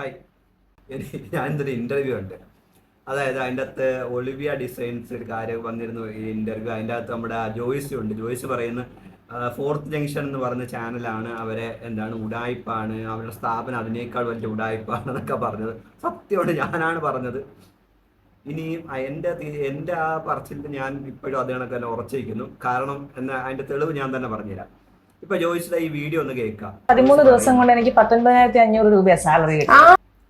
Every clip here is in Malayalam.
ഹായ് എന്തൊരു ഇന്റർവ്യൂ ഉണ്ട് അതായത് അതിന്റെ അകത്ത് ഒളിവിയ ഡിസൈൻസ് ഒരു കാര്യം വന്നിരുന്നു. ഈ ഇന്റർവ്യൂ അതിന്റെ അകത്ത് നമ്മുടെ ജോയ്സ് ഉണ്ട്. ജോയ്സ് പറയുന്ന ഫോർത്ത് ജംഗ്ഷൻ എന്ന് പറഞ്ഞ ചാനലാണ് അവരെ എന്താണ് ഉടായ്പാണ് അവരുടെ സ്ഥാപനം അതിനേക്കാൾ വലിയ ഉടായ്പാണ് എന്നൊക്കെ പറഞ്ഞത്. സത്യമാണ് ഞാനാണ് പറഞ്ഞത്. ഇനിയും എന്റെ എന്റെ ആ പറച്ചിൽ ഞാൻ ഇപ്പോഴും അത് കണക്ക് തന്നെ ഉറച്ചിരിക്കുന്നു. കാരണം എന്നാ അതിന്റെ തെളിവ് ഞാൻ തന്നെ പറഞ്ഞുതരാം. ഇപ്പൊ ജോയിസിന്റെ ഈ വീഡിയോ ഒന്ന് കേൾക്കാം. പതിമൂന്ന് ദിവസം കൊണ്ട് എനിക്ക് പത്തൊൻപതിനായിരത്തി അഞ്ഞൂറ് രൂപയാണ് സാലറി കിട്ടി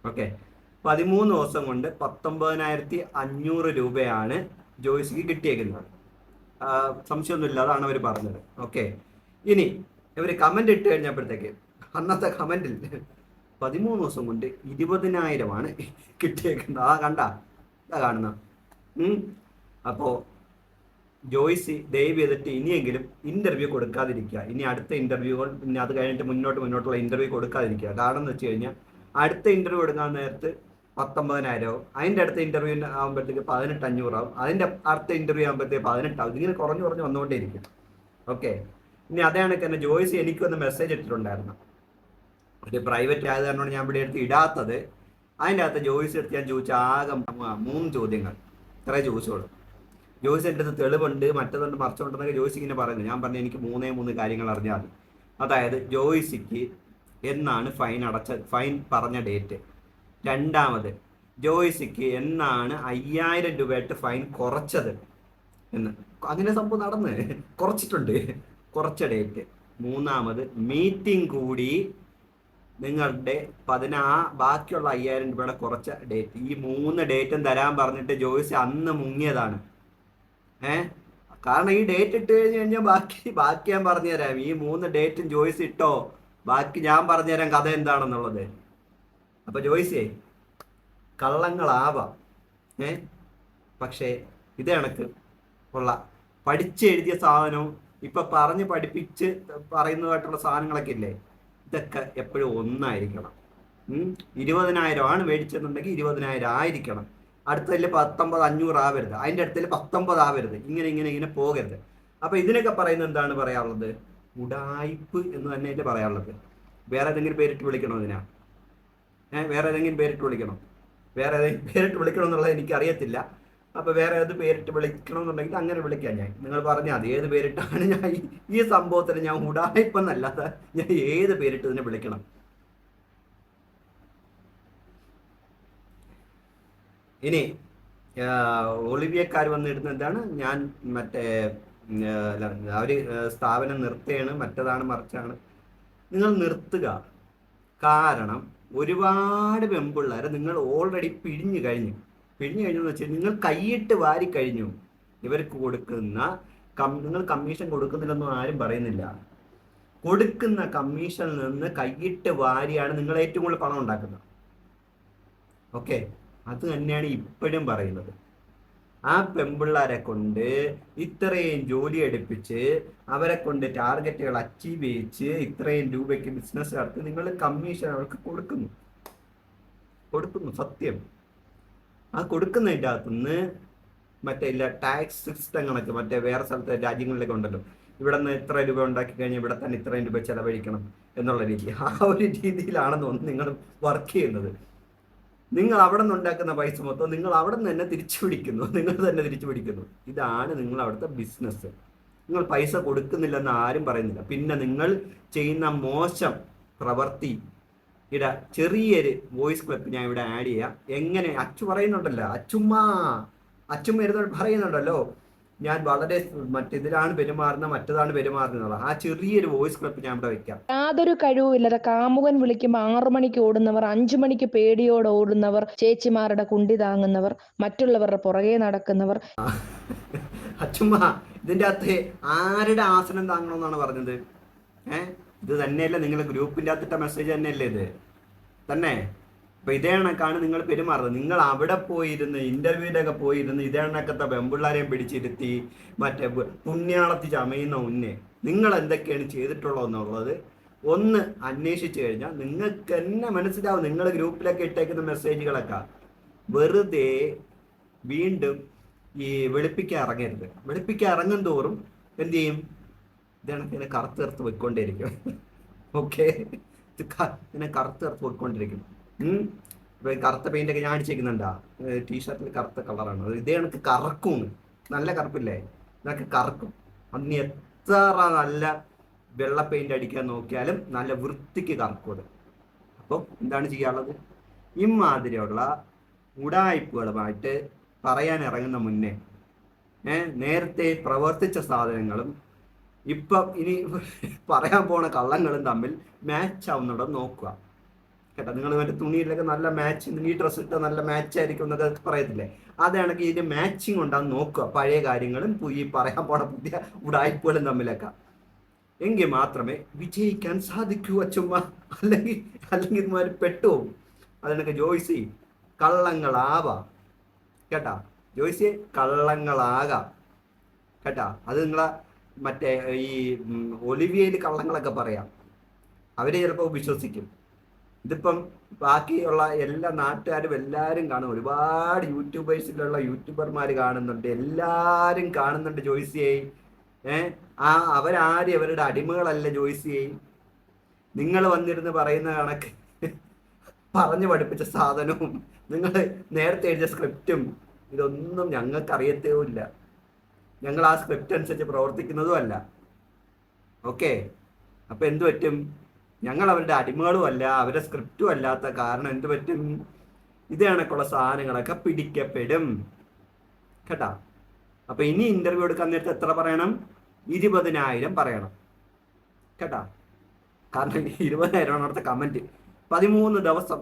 ഓക്കെ. പതിമൂന്ന് ദിവസം കൊണ്ട് പത്തൊമ്പതിനായിരത്തി അഞ്ഞൂറ് രൂപയാണ് ജോയിസിക്ക് കിട്ടിയേക്കുന്നത്. സംശയമൊന്നുമില്ല അതാണ് അവർ പറഞ്ഞത്. ഓക്കെ. ഇനി ഇവർ കമന്റ് ഇട്ട് കഴിഞ്ഞപ്പോഴത്തേക്ക് അന്നത്തെ കമന്റിൽ പതിമൂന്ന് ദിവസം കൊണ്ട് ഇരുപതിനായിരമാണ് കിട്ടിയേക്കുന്നത്. ആ കണ്ട? ഇതാ കാണുന്ന ഉം. ജോയ്സി ദയവ് ചെയ്തിട്ട് ഇനിയെങ്കിലും ഇന്റർവ്യൂ കൊടുക്കാതിരിക്കുക. ഇനി അടുത്ത ഇന്റർവ്യൂകൾ പിന്നെ അത് കഴിഞ്ഞിട്ട് മുന്നോട്ട് മുന്നോട്ടുള്ള ഇന്റർവ്യൂ കൊടുക്കാതിരിക്കുക. കാരണം എന്ന് വെച്ച് കഴിഞ്ഞാൽ അടുത്ത ഇന്റർവ്യൂ എടുക്കാൻ നേരത്ത് പത്തൊമ്പതിനായിരവും. അതിന്റെ അടുത്ത ഇന്റർവ്യൂ ആകുമ്പോഴത്തേക്ക് പതിനെട്ട് അഞ്ഞൂറാവും. അതിന്റെ അടുത്ത ഇന്റർവ്യൂ ആകുമ്പോഴത്തേക്ക് പതിനെട്ടാവും. ഇതിങ്ങനെ കുറഞ്ഞു കുറഞ്ഞു വന്നുകൊണ്ടേയിരിക്കും. ഓക്കെ ഇനി അതേ കണക്ക് തന്നെ ജോയ്സ് എനിക്ക് വന്ന് മെസ്സേജ് ഇട്ടിട്ടുണ്ടായിരുന്നു. ഒരു പ്രൈവറ്റ് ആയത് കാരണമാണ് ഞാൻ ഇവിടെ എടുത്ത് ഇടാത്തത്. അതിന്റെ അകത്ത് ജോയ്സ് എടുത്ത് ഞാൻ ചോദിച്ച ആകെ മൂന്ന് ചോദ്യങ്ങൾ. ഇത്രേ ചോദിച്ചോളൂ ജോയ്സ് എന്റെ അടുത്ത് തെളിവുണ്ട് മറ്റേതുണ്ട് മറിച്ചുകൊണ്ടെന്നൊക്കെ ജോയ്സ് ഇങ്ങനെ പറയുന്നത് ഞാൻ പറഞ്ഞു എനിക്ക് മൂന്നേ മൂന്ന് കാര്യങ്ങൾ അറിഞ്ഞാൽ അതായത് ജോയിസിക്ക് എന്നാണ് ഫൈൻ അടച്ച ഫൈൻ പറഞ്ഞ ഡേറ്റ്. രണ്ടാമത് ജോയിസിക്ക് എന്നാണ് അയ്യായിരം രൂപയായിട്ട് ഫൈൻ കുറച്ചത് എന്ന്. അങ്ങനെ സംഭവം നടന്ന്. കുറച്ചിട്ടുണ്ട്. കുറച്ച ഡേറ്റ്. മൂന്നാമത് മീറ്റിംഗ് കൂടി നിങ്ങളുടെ പതിനാ ബാക്കിയുള്ള അയ്യായിരം രൂപയുടെ കുറച്ച ഡേറ്റ്. ഈ മൂന്ന് ഡേറ്റും തരാൻ പറഞ്ഞിട്ട് ജോയ്സ് അന്ന് മുങ്ങിയതാണ്. ഏ? കാരണം ഈ ഡേറ്റ് ഇട്ട് കഴിഞ്ഞ് കഴിഞ്ഞാൽ ബാക്കി ബാക്കി ഞാൻ പറഞ്ഞു തരാം ഈ മൂന്ന് ഡേറ്റും ജോയ്സ് ഇട്ടോ? ബാക്കി ഞാൻ പറഞ്ഞു തരാം കഥ എന്താണെന്നുള്ളത്. അപ്പൊ ജോയ്സേ കള്ളങ്ങളാവാം. ഏ? പക്ഷേ ഇത് കണക്ക് ഉള്ള പഠിച്ചെഴുതിയ സാധനവും ഇപ്പൊ പറഞ്ഞ് പഠിപ്പിച്ച് പറയുന്നതായിട്ടുള്ള സാധനങ്ങളൊക്കെ ഇല്ലേ? ഇതൊക്കെ എപ്പോഴും ഒന്നായിരിക്കണം. ഇരുപതിനായിരം ആണ് മേടിച്ചെന്നുണ്ടെങ്കിൽ ഇരുപതിനായിരം ആയിരിക്കണം. അടുത്തതിൽ പത്തൊമ്പത് അഞ്ഞൂറ് ആവരുത്. അതിന്റെ അടുത്തതിൽ പത്തൊമ്പത് ആവരുത്. ഇങ്ങനെ ഇങ്ങനെ ഇങ്ങനെ പോകരുത്. അപ്പൊ ഇതിനൊക്കെ പറയുന്നത് എന്താണ് പറയാനുള്ളത്? ഉടായ്പ് എന്ന് തന്നെ അതിന്റെ പറയാനുള്ളത്. വേറെ ഏതെങ്കിലും പേരിട്ട് വിളിക്കണോ ഇതിനാ? ഏഹ് വേറെ ഏതെങ്കിലും പേരിട്ട് വിളിക്കണോ? വേറെ ഏതെങ്കിലും പേരിട്ട് വിളിക്കണം എന്നുള്ളത് എനിക്ക് അറിയത്തില്ല അപ്പൊ വേറെ ഏത് പേരിട്ട് വിളിക്കണം എന്നുണ്ടെങ്കിൽ അങ്ങനെ വിളിക്കാം ഞാൻ. നിങ്ങൾ പറഞ്ഞാൽ അത് ഏത് പേരിട്ടാണ് ഞാൻ ഈ- സംഭവത്തിന് ഞാൻ ഉടായിപ്പെന്നല്ലാതെ ഞാൻ ഏത് പേരിട്ട് ഇതിനെ വിളിക്കണം? ഇനി ഒളിവിയക്കാർ വന്നിടുന്ന എന്താണ് ഞാൻ മറ്റേ അവർ സ്ഥാപനം നിർത്തുകയാണ്. മറ്റതാണ് മറിച്ചാണ്. നിങ്ങൾ നിർത്തുക. കാരണം ഒരുപാട് പെമ്പിള്ളേരെ നിങ്ങൾ ഓൾറെഡി പിഴിഞ്ഞു കഴിഞ്ഞു. പിഴിഞ്ഞു കഴിഞ്ഞു എന്ന് വെച്ചാൽ നിങ്ങൾ കൈയിട്ട് വാരി കഴിഞ്ഞു. ഇവർക്ക് കൊടുക്കുന്ന കം നിങ്ങൾ കമ്മീഷൻ കൊടുക്കുന്നില്ലെന്നും ആരും പറയുന്നില്ല. കൊടുക്കുന്ന കമ്മീഷനിൽ നിന്ന് കൈയിട്ട് വാരിയാണ് നിങ്ങൾ ഏറ്റവും കൂടുതൽ പണം ഉണ്ടാക്കുന്നത്. ഓക്കെ അത് തന്നെയാണ് ഇപ്പോഴും പറയുന്നത്. ആ പെമ്പിള്ളാരെ കൊണ്ട് ഇത്രയും ജോലി എടുപ്പിച്ച് അവരെ കൊണ്ട് ടാർഗറ്റുകൾ അച്ചീവ് ചെയ്യിച്ച് ഇത്രയും രൂപയ്ക്ക് ബിസിനസ് നടത്തി നിങ്ങൾ കമ്മീഷൻ അവർക്ക് കൊടുക്കുന്നു. കൊടുക്കുന്നു സത്യം. ആ കൊടുക്കുന്നതിന്റെ അകത്തുനിന്ന് മറ്റേ ഇല്ല ടാക്സ് സിസ്റ്റം കണക്ക് മറ്റേ വേറെ സ്ഥലത്തെ രാജ്യങ്ങളിലൊക്കെ ഉണ്ടല്ലോ. ഇവിടെ നിന്ന് ഇത്ര രൂപ ഉണ്ടാക്കി കഴിഞ്ഞാൽ ഇവിടെ തന്നെ ഇത്രയും രൂപ ചെലവഴിക്കണം എന്നുള്ള രീതി. ആ ഒരു രീതിയിലാണെന്ന് തോന്നുന്നു നിങ്ങൾ വർക്ക് ചെയ്യുന്നത്. നിങ്ങൾ അവിടെ നിന്ന് ഉണ്ടാക്കുന്ന പൈസ മൊത്തം നിങ്ങൾ അവിടെ നിന്ന് തന്നെ തിരിച്ചു പിടിക്കുന്നു നിങ്ങൾ തന്നെ തിരിച്ചു പിടിക്കുന്നു ഇതാണ് നിങ്ങൾ അവിടുത്തെ ബിസിനസ് നിങ്ങൾ പൈസ കൊടുക്കുന്നില്ലെന്ന് ആരും പറയുന്നില്ല. പിന്നെ നിങ്ങൾ ചെയ്യുന്ന മോശം പ്രവൃത്തി. ഇട ചെറിയൊരു വോയിസ് ക്ലിപ്പ് ഞാൻ ഇവിടെ ആഡ് ചെയ്യാം. എങ്ങനെ? അച്ചു പറയുന്നുണ്ടല്ലോ. അച്ചുമ്മ. അച്ചുമ്മ ഇരുന്ന് പറയുന്നുണ്ടല്ലോ. ഞാൻ വളരെ മറ്റിതിലാണ് പെരുമാറുന്ന മറ്റതാണ് പെരുമാറുന്നത് ആ ചെറിയൊരു വോയിസ് ക്ലിപ്പ് ഞാൻ ഇവിടെ വെക്കാം. യാതൊരു കഴിവുമില്ലാതെ കാമുകൻ വിളിക്കുമ്പോൾ ആറു മണിക്ക് ഓടുന്നവർ അഞ്ചു മണിക്ക് പേടിയോടെ ഓടുന്നവർ ചേച്ചിമാരുടെ കുണ്ടി താങ്ങുന്നവർ മറ്റുള്ളവരുടെ പുറകെ നടക്കുന്നവർ. അച്ചുമ്മ ഇതിന്റെ അകത്ത് ആരുടെ ആസനം താങ്ങണമെന്നാണ് പറഞ്ഞത്? ഏഹ് ഇത് തന്നെയല്ലേ നിങ്ങളുടെ ഗ്രൂപ്പിന്റെ അകത്തിട്ട മെസ്സേജ് തന്നെയല്ലേ ഇത്? തന്നെ? അപ്പൊ ഇതേ കണക്കാണ് നിങ്ങൾ പെരുമാറുന്നത്. നിങ്ങൾ അവിടെ പോയിരുന്ന് ഇന്റർവ്യൂലൊക്കെ പോയിരുന്ന് ഇതേ കണക്കത്തെ പെമ്പിള്ളാരെയും പിടിച്ചിരുത്തി മറ്റേ പുണ്യാളത്തി ചമയുന്ന ഉന്നെ നിങ്ങൾ എന്തൊക്കെയാണ് ചെയ്തിട്ടുള്ളതെന്നുള്ളത് ഒന്ന് അന്വേഷിച്ചു കഴിഞ്ഞാൽ നിങ്ങൾക്ക് തന്നെ മനസ്സിലാവും നിങ്ങൾ ഗ്രൂപ്പിലൊക്കെ ഇട്ടേക്കുന്ന മെസ്സേജുകളൊക്കെ വെറുതെ വീണ്ടും ഈ വെളുപ്പിക്കാൻ ഇറങ്ങരുത്. വെളുപ്പിക്കാൻ ഇറങ്ങും തോറും എന്ത് ചെയ്യും? ഇതേണക്കിനെ കറുത്ത് കറുത്ത് പോയിക്കൊണ്ടേയിരിക്കും. ഓക്കെ ഇങ്ങനെ കറുത്ത് കറുത്ത് പോയിക്കൊണ്ടിരിക്കും. കറുത്ത പെയിന്റ് ഒക്കെ ഞാൻ അടിച്ചേക്കുന്നുണ്ടാ. ടീഷർട്ടിൽ കറുത്ത കളറാണ് ഇതേ കണക്ക് കറക്കും നല്ല കറുപ്പില്ലേ? ഇതൊക്കെ കറക്കും. അന്ന് എത്ര നല്ല വെള്ള പെയിന്റ് അടിക്കാൻ നോക്കിയാലും നല്ല വൃത്തിക്ക് കറക്കും അത്. അപ്പോൾ എന്താണ് ചെയ്യാനുള്ളത്? ഇമാതിരിയുള്ള ഉടായ്പകളുമായിട്ട് പറയാൻ ഇറങ്ങുന്ന മുന്നേ നേരത്തെ പ്രവർത്തിച്ച സാധനങ്ങളും ഇപ്പം ഇനി പറയാൻ പോണ കള്ളങ്ങളും തമ്മിൽ മാച്ച് ആവുന്നുണ്ടോ നോക്കുക. കേട്ടോ. നിങ്ങൾ മറ്റേ തുണിയിലൊക്കെ നല്ല മാച്ച് ഈ ഡ്രസ്സ് ഇട്ടാൽ നല്ല മാച്ച് ആയിരിക്കും എന്നൊക്കെ പറയത്തില്ലേ? അതാണെങ്കിൽ ഇതിന്റെ മാച്ചിങ് ഉണ്ടാകും നോക്കുക. പഴയ കാര്യങ്ങളും ഈ പറയാൻ പോണ പുതിയ ഉടായ്പകളും തമ്മിലൊക്കെ. എങ്കിൽ മാത്രമേ വിജയിക്കാൻ സാധിക്കൂ അച്ചുമ്മ. അല്ലെങ്കിൽ അല്ലെങ്കിൽ ഇതുമാതിരി പെട്ടുപോകും. അതിനൊക്കെ ജോയ്സി കള്ളങ്ങളാവാം. കേട്ടാ? ജോയ്സി കള്ളങ്ങളാകാം. കേട്ടാ? അത് നിങ്ങളെ മറ്റേ ഈ ഒലിവിയയിൽ കള്ളങ്ങളൊക്കെ പറയാം. അവരെ ചിലപ്പോൾ വിശ്വസിക്കും. ഇതിപ്പം ബാക്കിയുള്ള എല്ലാ നാട്ടുകാരും എല്ലാവരും കാണും. ഒരുപാട് യൂട്യൂബേഴ്സിലുള്ള യൂട്യൂബർമാർ കാണുന്നുണ്ട്. എല്ലാവരും കാണുന്നുണ്ട് ജോയ്സിയെ. ഏ? ആ അവരാരും അവരുടെ അടിമകളല്ല ജോയ്സിയെ. നിങ്ങൾ വന്നിരുന്ന് പറയുന്ന കണക്ക് പറഞ്ഞു പഠിപ്പിച്ച സാധനവും നിങ്ങൾ നേരത്തെ എഴുതിയ സ്ക്രിപ്റ്റും ഇതൊന്നും ഞങ്ങൾക്ക് അറിയത്തേവില്ല ഞങ്ങൾ ആ സ്ക്രിപ്റ്റ് അനുസരിച്ച് പ്രവർത്തിക്കുന്നതും അല്ല ഓക്കെ? അപ്പൊ എന്തു പറ്റും? ഞങ്ങൾ അവരുടെ അടിമകളും അല്ല അവരുടെ സ്ക്രിപ്റ്റും അല്ലാത്ത കാരണം എന്ത് പറ്റും? ഇത് കണക്കുള്ള സാധനങ്ങളൊക്കെ പിടിക്കപ്പെടും. കേട്ടാ? അപ്പൊ ഇനി ഇന്റർവ്യൂ എടുക്കാൻ നേരത്തെ എത്ര പറയണം? ഇരുപതിനായിരം പറയണം. കേട്ടാ? കാരണം ഇരുപതിനായിരമാണ് അവിടുത്തെ കമന്റ് പതിമൂന്ന് ദിവസം.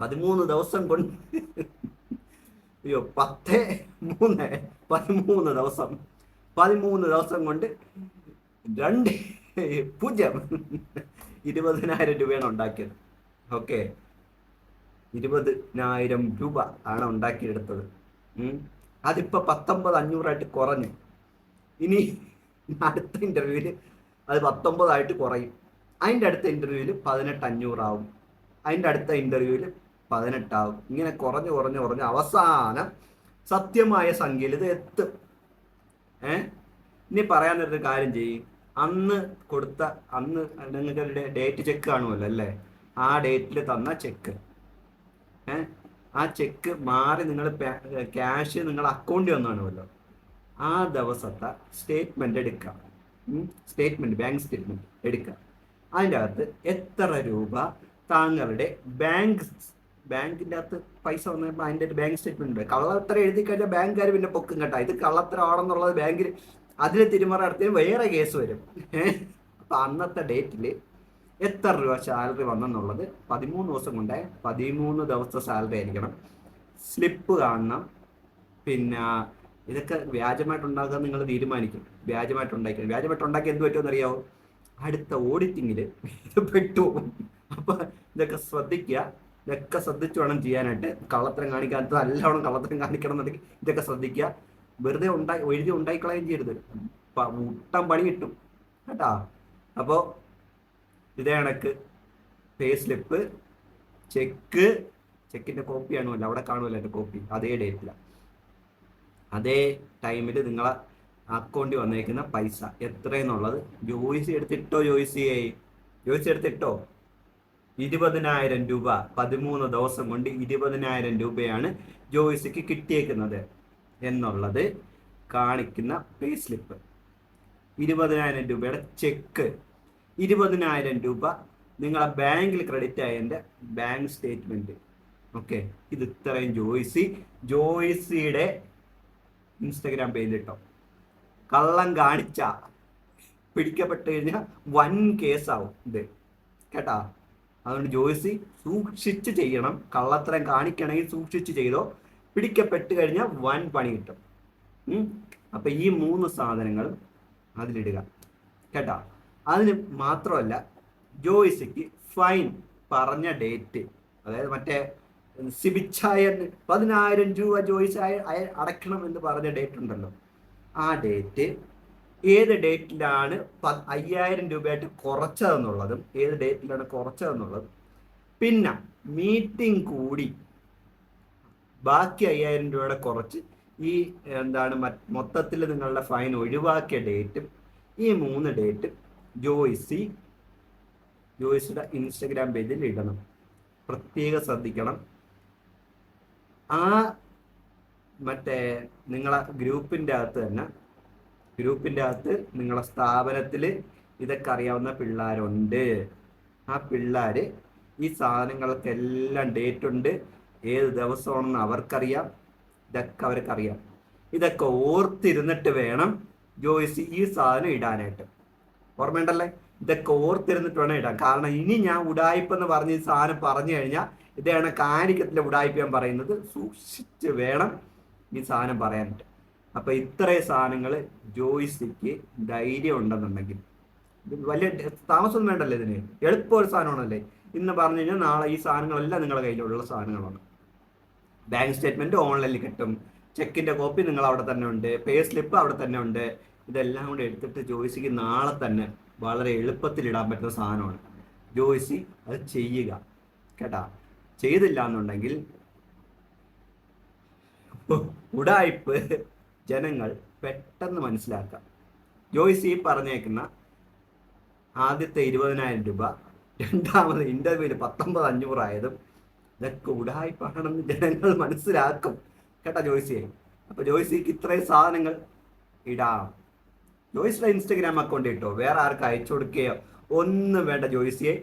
പതിമൂന്ന് ദിവസം കൊണ്ട് അയ്യോ പത്ത് മൂന്ന് പതിമൂന്ന് ദിവസം. പതിമൂന്ന് ദിവസം കൊണ്ട് രണ്ട് പൂജ്യം. ഇരുപതിനായിരം രൂപയാണ് ഉണ്ടാക്കിയത്. ഓക്കെ. ഇരുപതിനായിരം രൂപ ആണ് ഉണ്ടാക്കിയെടുത്തത്. അതിപ്പോൾ അതിപ്പോ പത്തൊമ്പത് അഞ്ഞൂറായിട്ട് കുറഞ്ഞു. ഇനി അടുത്ത ഇന്റർവ്യൂവിൽ അത് പത്തൊമ്പതായിട്ട് കുറയും. അതിന്റെ അടുത്ത ഇന്റർവ്യൂവിൽ പതിനെട്ട് അഞ്ഞൂറാവും. അതിന്റെ അടുത്ത ഇന്റർവ്യൂവിൽ പതിനെട്ടാവും. ഇങ്ങനെ കുറഞ്ഞ് കുറഞ്ഞ് കുറഞ്ഞ് അവസാനം സത്യമായ സംഖ്യയിൽ ഇത് എത്തും. ഏ? ഇനി പറയാനൊരു കാര്യം ചെയ്യും. അന്ന് കൊടുത്ത അന്ന് നിങ്ങൾക്ക് ഡേറ്റ് ചെക്ക് കാണുമല്ലോ അല്ലേ? ആ ഡേറ്റിൽ തന്ന ചെക്ക് ഏഹ് ആ ചെക്ക് മാറി നിങ്ങൾ ക്യാഷ് നിങ്ങൾ അക്കൗണ്ടിൽ വന്നാണല്ലോ ആ ദിവസത്തെ സ്റ്റേറ്റ്മെന്റ് എടുക്കാം. സ്റ്റേറ്റ്മെന്റ് ബാങ്ക് സ്റ്റേറ്റ്മെന്റ് എടുക്കാം. അതിന്റെ അകത്ത് എത്ര രൂപ താങ്കളുടെ ബാങ്ക് ബാങ്കിന്റെ അകത്ത് പൈസ വന്നപ്പോൾ അതിന്റെ ഒരു ബാങ്ക് സ്റ്റേറ്റ്മെന്റ് ഉണ്ട്. കള്ളത്തരം എഴുതി കഴിഞ്ഞാൽ ബാങ്കുകാർ പിന്നെ പൊക്കും കേട്ടോ. ഇത് കള്ളത്തരമാണെന്നുള്ളത് ബാങ്കിൽ അതിൽ തിരുമറ വേറെ കേസ് വരും. അപ്പൊ അന്നത്തെ ഡേറ്റിൽ എത്ര രൂപ സാലറി വന്നെന്നുള്ളത് പതിമൂന്ന് ദിവസം കൊണ്ട് പതിമൂന്ന് ദിവസത്തെ സാലറി ആയിരിക്കണം. സ്ലിപ്പ് കാണണം. പിന്നെ ഇതൊക്കെ വ്യാജമായിട്ട് ഉണ്ടാക്കാൻ നിങ്ങൾ തീരുമാനിക്കും. വ്യാജമായിട്ട് ഉണ്ടാക്കി വ്യാജമായിട്ട് ഉണ്ടാക്കി എന്ത് പറ്റുമെന്ന് അറിയാവോ? അടുത്ത ഓഡിറ്റിങ്ങിൽ ഇത് പെട്ടു അപ്പൊ ഇതൊക്കെ ശ്രദ്ധിക്കുക. ഇതൊക്കെ ശ്രദ്ധിച്ചു വേണം ചെയ്യാനായിട്ട്. കള്ളത്തരം കാണിക്കാൻ നല്ലവണ്ണം കള്ളത്തരം കാണിക്കണം എന്നുണ്ടെങ്കിൽ ഇതൊക്കെ ശ്രദ്ധിക്കുക. വെറുതെ ഉണ്ടായി എഴുതി ഉണ്ടായിക്കളയും ചെയ്യരുത്. മുട്ടം പണി കിട്ടും. കേട്ടാ? അപ്പോൾ ഇതേ കണക്ക്. പേ സ്ലിപ്പ് ചെക്ക് ചെക്കിന്റെ കോപ്പി ആണുമല്ലോ അവിടെ കാണുമല്ലോ എന്റെ കോപ്പി. അതേ ഡേറ്റില അതേ ടൈമിൽ നിങ്ങളെ അക്കൗണ്ടിൽ വന്നേക്കുന്ന പൈസ. എത്രയെന്നുള്ളത്? ജോയിസി എടുത്തിട്ടോ ജോയിസിയെ ജോയിസ് എടുത്തിട്ടോ? ഇരുപതിനായിരം രൂപ. പതിമൂന്ന് ദിവസം കൊണ്ട് ഇരുപതിനായിരം രൂപയാണ് ജോയിസിക്ക് കിട്ടിയേക്കുന്നത്. എന്നുള്ളത് കാണിക്കുന്ന പേ സ്ലിപ്പ് ഇരുപതിനായിരം രൂപയുടെ ചെക്ക് ഇരുപതിനായിരം രൂപ നിങ്ങളെ ബാങ്കിൽ ക്രെഡിറ്റ് ആയതിന്റെ ബാങ്ക് സ്റ്റേറ്റ്മെന്റ് ഓക്കെ ഇത് ഇത്രയും ജോയിസി. ജോയിസിയുടെ ഇൻസ്റ്റഗ്രാം പേജിലിട്ടോ കള്ളം കാണിച്ച പിടിക്കപ്പെട്ട് കഴിഞ്ഞാൽ വൻ കേസാവും ഇത്. കേട്ടാ? അതുകൊണ്ട് ജോയിസി സൂക്ഷിച്ച് ചെയ്യണം. കള്ളത്തരം കാണിക്കണമെങ്കിൽ സൂക്ഷിച്ച് ചെയ്തോ? പിടിക്കപ്പെട്ട് കഴിഞ്ഞാൽ വൻ പണി കിട്ടും. അപ്പൊ ഈ മൂന്ന് സാധനങ്ങൾ അതിലിടുക. കേട്ടോ? അതിന് മാത്രമല്ല ജോയിസിക്ക് ഫൈൻ പറഞ്ഞ ഡേറ്റ് അതായത് മറ്റേ സിബിച്ചായ പതിനായിരം രൂപ ജോയിസ് അടയ്ക്കണം എന്ന് പറഞ്ഞ ഡേറ്റ് ഉണ്ടല്ലോ. ആ ഡേറ്റ് ഏത് ഡേറ്റിലാണ് അയ്യായിരം രൂപയായിട്ട് കുറച്ചതെന്നുള്ളതും ഏത് ഡേറ്റിലാണ് കുറച്ചതെന്നുള്ളതും. പിന്നെ മീറ്റിംഗ് കൂടി ബാക്കി അയ്യായിരം രൂപയുടെ കുറച്ച് ഈ എന്താണ് മൊത്തത്തിൽ നിങ്ങളുടെ ഫൈൻ ഒഴിവാക്കിയ ഡേറ്റും ഈ മൂന്ന് ഡേറ്റും ജോയിസി ജോയിസിയുടെ ഇൻസ്റ്റഗ്രാം പേജിൽ ഇടണം. പ്രത്യേകം ശ്രദ്ധിക്കണം. ആ മറ്റേ നിങ്ങളെ ഗ്രൂപ്പിന്റെ അകത്ത് തന്നെ ഗ്രൂപ്പിന്റെ അകത്ത് നിങ്ങളെ സ്ഥാപനത്തിൽ ഇതൊക്കെ അറിയാവുന്ന പിള്ളേരുണ്ട്. ആ പിള്ളേർ ഈ സാധനങ്ങൾക്കെല്ലാം ഡേറ്റ് ഉണ്ട് ഏത് ദിവസമാണെന്ന് അവർക്കറിയാം. ഇതൊക്കെ അവർക്കറിയാം. ഇതൊക്കെ ഓർത്തിരുന്നിട്ട് വേണം ജോയിസ് ഈ സാധനം ഇടാനായിട്ട്. ഓർമ്മയുണ്ടല്ലേ? ഇതൊക്കെ ഓർത്തിരുന്നിട്ട് വേണം ഇടാൻ. കാരണം ഇനി ഞാൻ ഉടായ്പെന്ന് പറഞ്ഞ് ഈ സാധനം പറഞ്ഞു കഴിഞ്ഞാൽ ഇതാണ് കാരിക്കത്തിലെ ഉടായ്പ ഞാൻ പറയുന്നത്. സൂക്ഷിച്ച് വേണം ഈ സാധനം പറയാനായിട്ട്. അപ്പൊ ഇത്രയും സാധനങ്ങൾ ജോയിസിക്ക് ധൈര്യം ഉണ്ടെന്നുണ്ടെങ്കിൽ. വലിയ താമസമൊന്നും വേണ്ടല്ലേ ഇതിന്? എളുപ്പമൊരു സാധനമാണല്ലേ? ഇന്ന് പറഞ്ഞു കഴിഞ്ഞാൽ നാളെ ഈ സാധനങ്ങളെല്ലാം നിങ്ങളുടെ കയ്യിലുള്ള സാധനങ്ങളാണ്. ബാങ്ക് സ്റ്റേറ്റ്മെന്റ് ഓൺലൈനിൽ കിട്ടും. ചെക്കിന്റെ കോപ്പി നിങ്ങൾ അവിടെ തന്നെ ഉണ്ട്. പേ സ്ലിപ്പ് അവിടെ തന്നെ ഉണ്ട്. ഇതെല്ലാം കൂടെ എടുത്തിട്ട് ജോയിസിക്ക് നാളെ തന്നെ വളരെ എളുപ്പത്തിൽ ഇടാൻ പറ്റുന്ന സാധനമാണ്. ജോയിസി അത് ചെയ്യുക. കേട്ടാ? ചെയ്തില്ല എന്നുണ്ടെങ്കിൽ ഉടായ്പ് ജനങ്ങൾ പെട്ടെന്ന് മനസ്സിലാക്കാം ജോയിസി പറഞ്ഞേക്കുന്ന ആദ്യത്തെ ഇരുപതിനായിരം രൂപ രണ്ടാമത് ഇന്റർവ്യൂവിൽ പത്തൊമ്പത് അഞ്ഞൂറായതും ഇതൊക്കെ ഉടായ്പാണെന്ന് ജനങ്ങൾ മനസ്സിലാക്കും. കേട്ടാ ജോയ്സിയെ അപ്പൊ ജോയ്സിക്ക് ഇത്രയും സാധനങ്ങൾ ഇടാം. ജോയ്സിയുടെ ഇൻസ്റ്റഗ്രാം അക്കൗണ്ട് ഇട്ടോ? വേറെ ആർക്ക് അയച്ചു കൊടുക്കുകയോ? ഒന്നും വേണ്ട ജോയ്സിയെ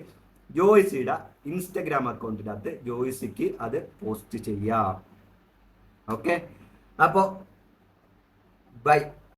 ജോയ്സിയുടെ ഇൻസ്റ്റഗ്രാം അക്കൗണ്ടിനകത്ത് ജോയ്സിക്ക് അത് പോസ്റ്റ് ചെയ്യാം. ഓക്കെ? അപ്പോൾ ബൈ.